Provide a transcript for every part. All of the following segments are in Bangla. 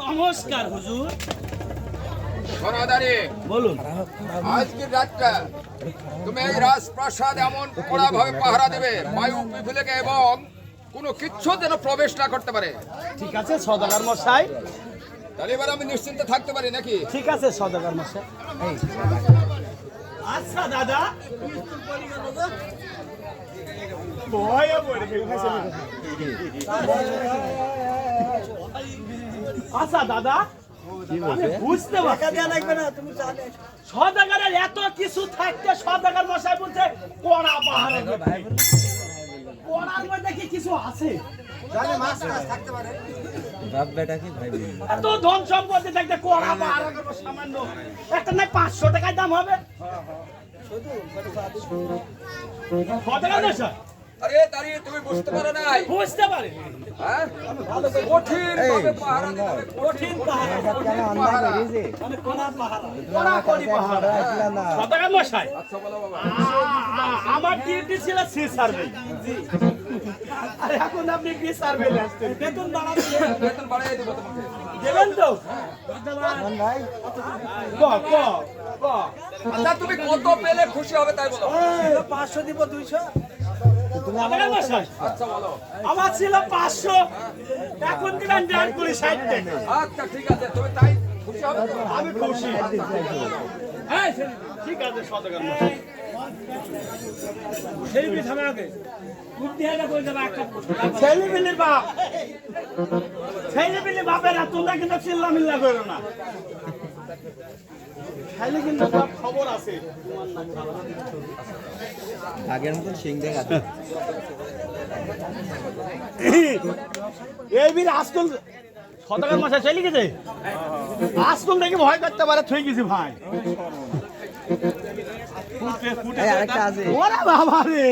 নমস্কার হুজুর। বলুন। আজকের রাতটা তুমি রাজপ্রাসাদ এমন কড়া ভাবে পাহারা দেবে বায়ু পিফিলেকে এবং কোনো কিচ্ছু যেন প্রবেশ না করতে পারে। ঠিক আছে সদাগর মশাই। তাহলে এবার আমি নিশ্চিন্তে থাকতে পারি নাকি? ঠিক আছে সদাগর মশাই। আচ্ছা দাদা। ভয়ে পড়ে গেছে। আচ্ছা দাদা। বুঝতে পারছি এত কিছু থাকতে সদাগার মশাই বলছে কড়া পাহাড় কড়ার মধ্যে কি কিছু আছে? বাপ বেটা ভাই এত ধন সম্পত্তি থাকতে কড়া পাহাড় করব সামান্য। একটা না পাঁচশো টাকায় দাম হবে। কত টাকা নেই স্যার আরে দাঁড়িয়ে তুমি বুঝতে পারো নাই। বুঝতে পারি। হ্যাঁ? কঠিন আমার ডিউটি ছিল সি সার্ভে আরে এখন আপনি কি সার্ভে আসছেন? বেতন বাড়াচ্ছেন বেতন বাড়াই দেবো তোমাকে। দেবেন তো? ভাই? ক ক ক। আচ্ছা তুমি কত পেলে খুশি হবে তাই বলো। পাঁচশো দিব দুইশো। তুমি আমার মশাই আচ্ছা বলো। আমার ছিল পাঁচশো। এখন দিবেন দেড় কুড়ি ষাট টাকা। আচ্ছা ঠিক আছে তুমি তাই খুশি হবে আমি খুশি। হ্যাঁ ঠিক আছে বাপ। বাপেরা তোমরা কিন্তু চিল্লা মিল্লা করো না। আগের মতন সিং দেখা এই আজকল শতকের মাসে চলে গেছে। আজকল দেখে ভয় করতে পারে থই গেছি ভাই। ওরে বাবা রে।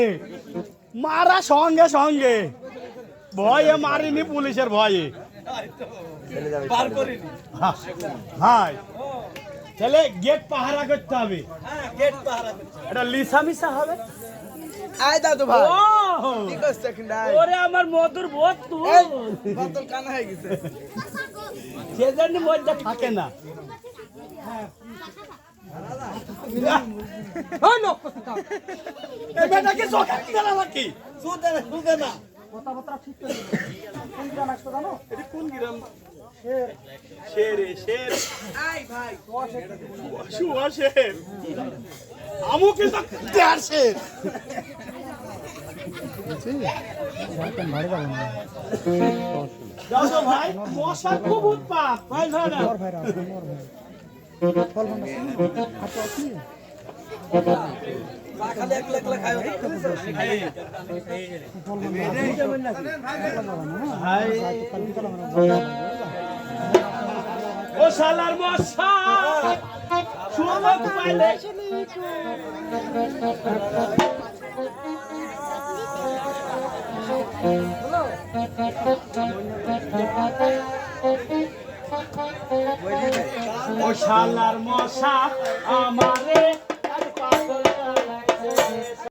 মারা সঙ্গে সঙ্গে। ভয়ে মারিনি পুলিশের ভয়ে। ভাই তাহলে গেট পাহারা করতে হবে। গেট পাহারা এটা লিসা মিসা হবে? আয় ভাই। ওরে আমার মধুর বোধ তুই বোতল কানা হয়ে গেছে। সেজন্য মধ্যে থাকে না। এই বেটাকে চোখে কি গেল নাকি? সুদে না সুদে না। কথাবার্তা ঠিক করে কোন গ্রাম আসতো জানো? এটা কোন গ্রাম? শের। শেরে শের। আই ভাই। শুয়া শের। আমু শের। ভাই মশা খুব উৎপাত। ভাই। ও শালার মশা সুযোগ পাইলে ও শালার মশা আমারে